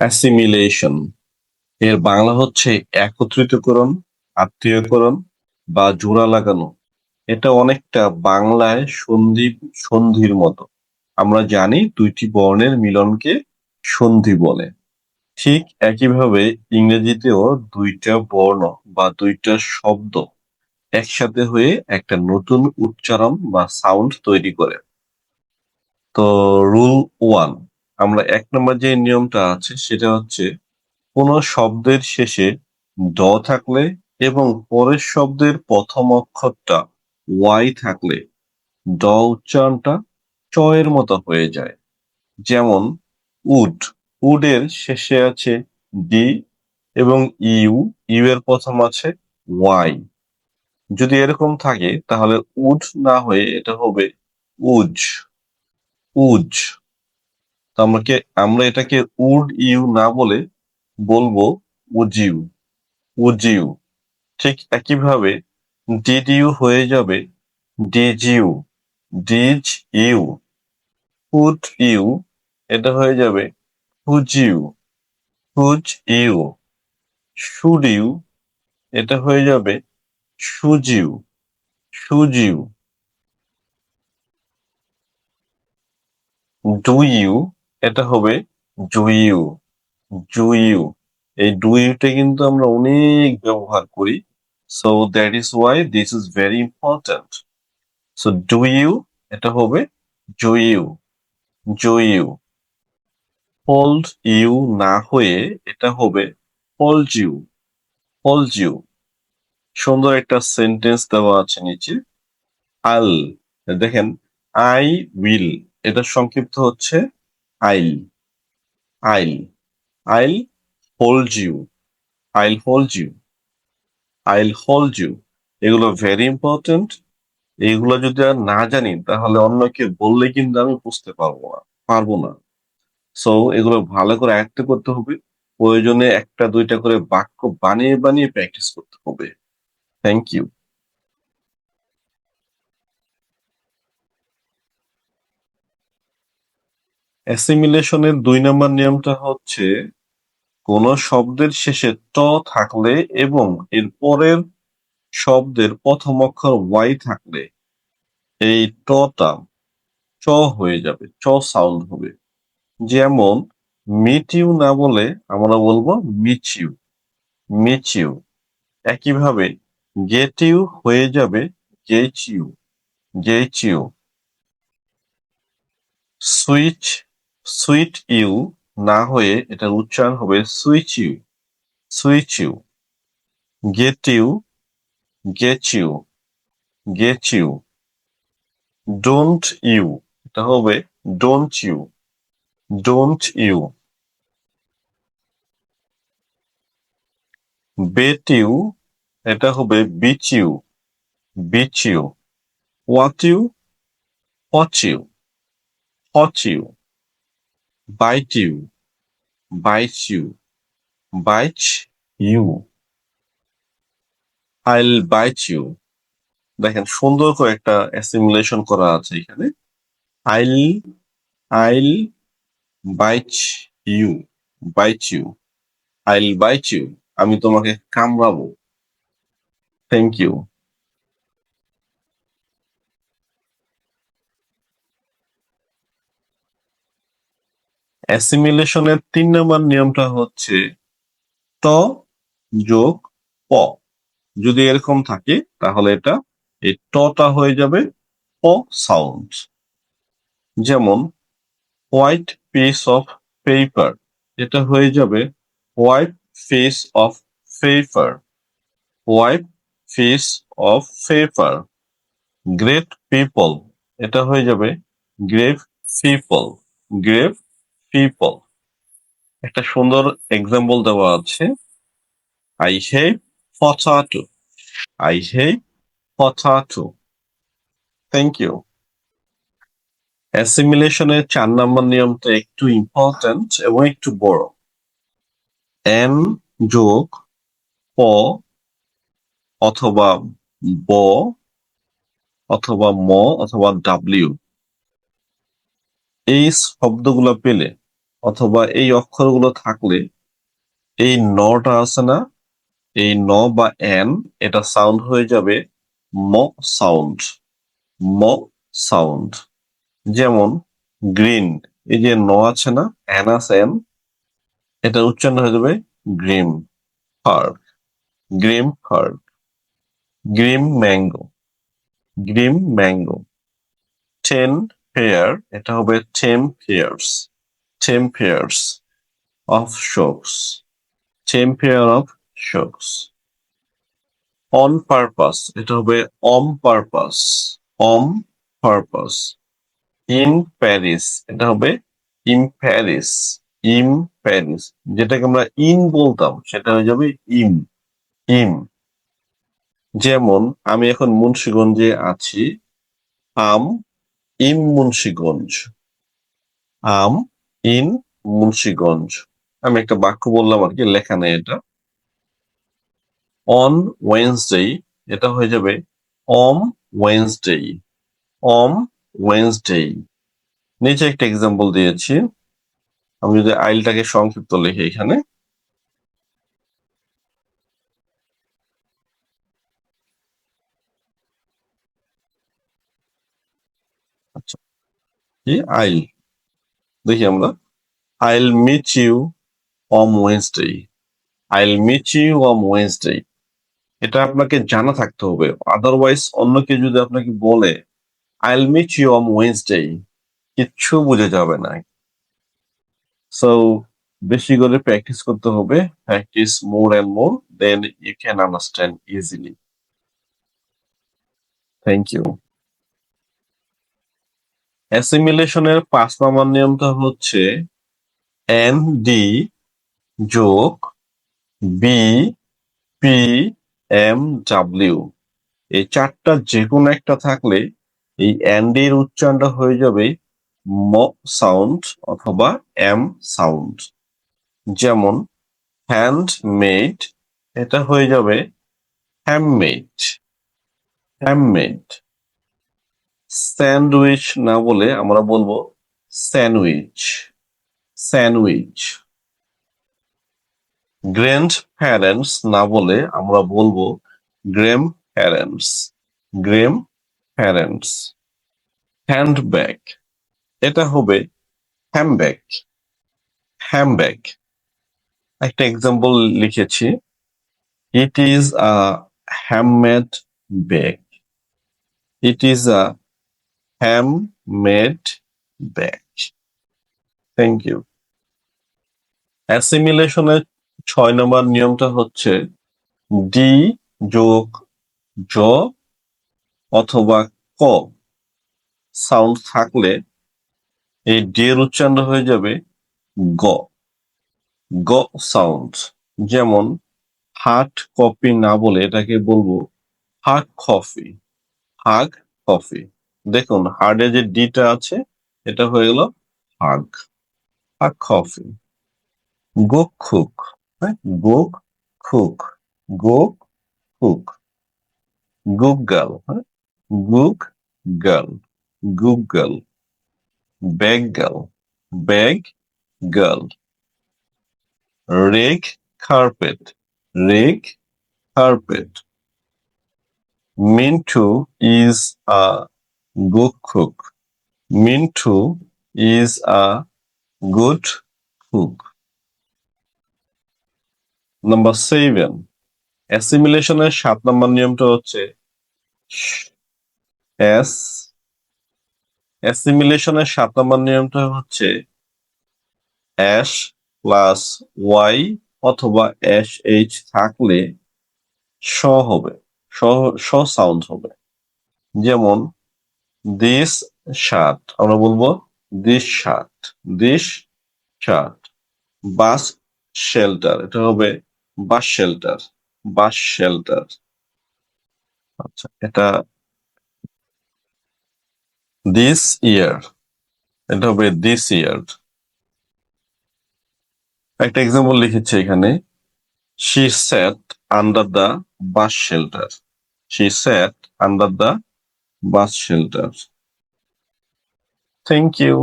Assimilation. এর বাংলা হচ্ছে একত্রিতকরণ, আত্মীয়করণ বা জোড়া লাগানো। এটা অনেকটা বাংলায় সন্ধি সন্ধির মতো। আমরা জানি দুইটি বর্ণের মিলনকে সন্ধি বলে। ঠিক একইভাবে ইংরেজিতেও দুইটা বর্ণ বা দুইটা শব্দ একসাথে হয়ে একটা নতুন উচ্চারণ বা সাউন্ড তৈরি করে। তো রুল ওয়ান আমরা এক নম্বর যে নিয়মটা আছে, সেটা হচ্ছে কোন শব্দের শেষে ড থাকলে এবং পরের শব্দের প্রথম অক্ষরটা ওয়াই থাকলে ড উচ্চারণটা চ এর মতো হয়ে যায়। যেমন উড, উডের শেষে আছে ডি এবং ইউ ইউ এর প্রথম আছে ওয়াই। যদি এরকম থাকে, তাহলে উড না হয়ে এটা হবে উজ উজ। তো আমরা আমরা এটাকে উড ইউ না বলে বলব উজিউ উজিউ ঠিক একইভাবে ডিড ইউ হয়ে যাবে ডিজ ইউ ডিজ ইউ হুড ইউ এটা হয়ে যাবে whose you whose you should you এটা হয়ে যাবে সুজিউ সুজিউ ডু ইউ এটা হবে জুইউ। জুইউ। এই ডু ইউটা কিন্তু আমরা অনেক ব্যবহার করি। So that is why this is very important so do you এটা হবে জুইউ। জুইউ। হোল্ড ইউ না হয়ে এটা হবে হোল্ড ইউ হোল্ড ইউ সুন্দর একটা সেন্টেন্স দেওয়া আছে নিচে। আল দেখেন আই উইল এটা সংক্ষিপ্ত হচ্ছে I'll I'll I'll hold you I'll hold you I'll hold you এগুলো ভেরি ইম্পর্টেন্ট এইগুলো যদি আর না জানি, তাহলে অন্যকে বললে কিন্তু আমি বুঝতে পারব না পারব না। সো এগুলো ভালো করে আয়ত্ত করতে হবে। প্রয়োজনে একটা দুইটা করে বাক্য বানিয়ে বানিয়ে প্র্যাকটিস করতে হবে। থ্যাংক ইউ অ্যাসিমিলেশনের দুই নম্বর নিয়মটা হচ্ছে, কোন শব্দের শেষে ট থাকলে এবং এর পরের শব্দের প্রথম অক্ষর ওয়াই থাকলে এই টটা চ হয়ে যাবে, চ সাউন্ড হবে। যেমন মিট ইউ না বলে আমরা বলব মিচ ইউ মিচ ইউ একইভাবে গেট ইউ হয়ে যাবে get you get you switch sweet you না হয়ে এটার উচ্চারণ হবে switch you switch you, get you get you get you, don't you, এটা হবে don't you don't you, bet you, এটা হবে bet you bet you, what you what you what you bite you bite you bite you I'll bite you দেখেন, সুন্দর করে একটা অ্যাসিমুলেশন করা আছে এখানে। I'll I'll bite you bite you I'll bite you আমি তোমাকে কামড়াবো। থ্যাংক ইউ অ্যাসিমিলেশনের তিন নম্বর নিয়মটা হচ্ছে ট যোগ প। যদি এরকম থাকে, তাহলে এটা, এই টটা হয়ে যাবে প সাউন্ড যেমন হোয়াইট পিস অফ পেপার এটা হয়ে যাবে white face of paper white face of paper great people এটা হয়ে যাবে গ্রেভ পিপল গ্রেভ পিপল একটা সুন্দর এক্সাম্পল দেওয়া আছে। I have potato I have potato thank you অ্যাসিমিলেশনের চার নম্বর নিয়মটা একটু ইম্পর্ট্যান্ট এবং একটু বড়। এন যোগ প অথবা ব অথবা ম অথবা ডাব্লিউ এই শব্দগুলো পেলে অথবা এই অক্ষরগুলো থাকলে এই নটা আছে না, এই ন বা এন এটা সাউন্ড হয়ে যাবে ম সাউন্ড ম সাউন্ড যেমন গ্রিন এই যে ন আছে না এন আছে এন এটা উচ্চারণ হয়ে যাবে green park green park green mango green mango ten pair এটা হবে ten pairs pairs of socks ten pair of shocks on এটা হবে om purpose om purpose in Paris এটা হবে ইন প্যারিস ইম প্যারিস যেটাকে আমরা ইন বলতাম, সেটা হয়ে যাবে ইম ইম যেমন, আমি এখন মুন্সিগঞ্জে আছি। I'm in Munshiganj. I'm in Munshiganj. আমি একটা বাক্য বললাম আর কি, লেখা নেই এটা। অন ওয়েন্সডে এটা হয়ে যাবে অম ওয়েন্সডে অম ওয়েন্সডে নিচে একটা এক্সাম্পল দিয়েছি। আমি যদি আইলটাকে সংক্ষিপ্ত লিখি এখানে। আচ্ছা আইল। দেখি আমরা। I'll meet you on Wednesday I'll meet you on Wednesday এটা আপনাকে জানা থাকতে হবে। আদারওয়াইজ অন্য কেউ যদি আপনাকে বলে আইল মিট ইউ অন ওয়েন্সডে কিচ্ছু বুঝে যাবে না। সো বেশি করে প্র্যাকটিস করতে হবে। Practice more and more then you can understand easily thank you অ্যাসিমিলেশনের পাঁচ নাম্বার নিয়মটা হচ্ছে এন, ডি যোগ বি, পি, এম, ডাব্লিউ। এই চারটা যে কোনো একটা থাকলে এই এর উচ্চারণটা হয়ে যাবে ম সাউন্ড অথবা এম সাউন্ড। যেমন হ্যান্ড মেড এটা হয়ে যাবে হ্যামমেড হ্যামমেড। স্যান্ডউইচ না বলে আমরা বলব স্যান্ডউইচ। স্যান্ডউইচ। গ্র্যান্ড প্যারেন্টস না বলে আমরা বলব gram parents gram parents handbag. এটা হবে হ্যামব্যাগ। হ্যামব্যাগ। একটা এক্সাম্পল লিখেছি। It is a hammade bag it is a hammade bag. Thank you অ্যাসিমিলেশনের ছয় নম্বর নিয়মটা হচ্ছে ডি যোগ জ অথবা ক। সাউন্ড থাকলে এই ডি এর উচ্চারণ হয়ে যাবে গ। গ সাউন্ড যেমন হার্ড কফি না বলে এটাকে বলব হাগ কফি। হাগ কফি। দেখুন হার্ডে যে ডিটা আছে, এটা হয়ে গেল হাগ হাগ কফি গোক খুক হ্যাঁ? গোক খুক গোক খুক গুক গার্ল হ্যাঁ? Good girl good girl bag girl bag girl red carpet red carpet Mintu is a cook. Mintu is a good cook. Number seven অ্যাসিমিলেশনের সাত নম্বর নিয়মটা হচ্ছে এস অ্যাসিমিলেশনের সাত নম্বর নিয়মটা হচ্ছে অ্যাশ প্লাস ওয়াই অথবা এস এইচ থাকলে স হবে স সাউন্ড হবে যেমন দিস শার্ট আমরা বলব this shirt this shirt bus shelter এটা হবে বাস শেল্টার বাস শেল্টার আচ্ছা এটা দিস ইয়ার এটা হবে দিস ইয়ার একটা এক্সাম্পল লিখেছে এখানে। She sat under the bus shelter she sat under the bus shelter thank you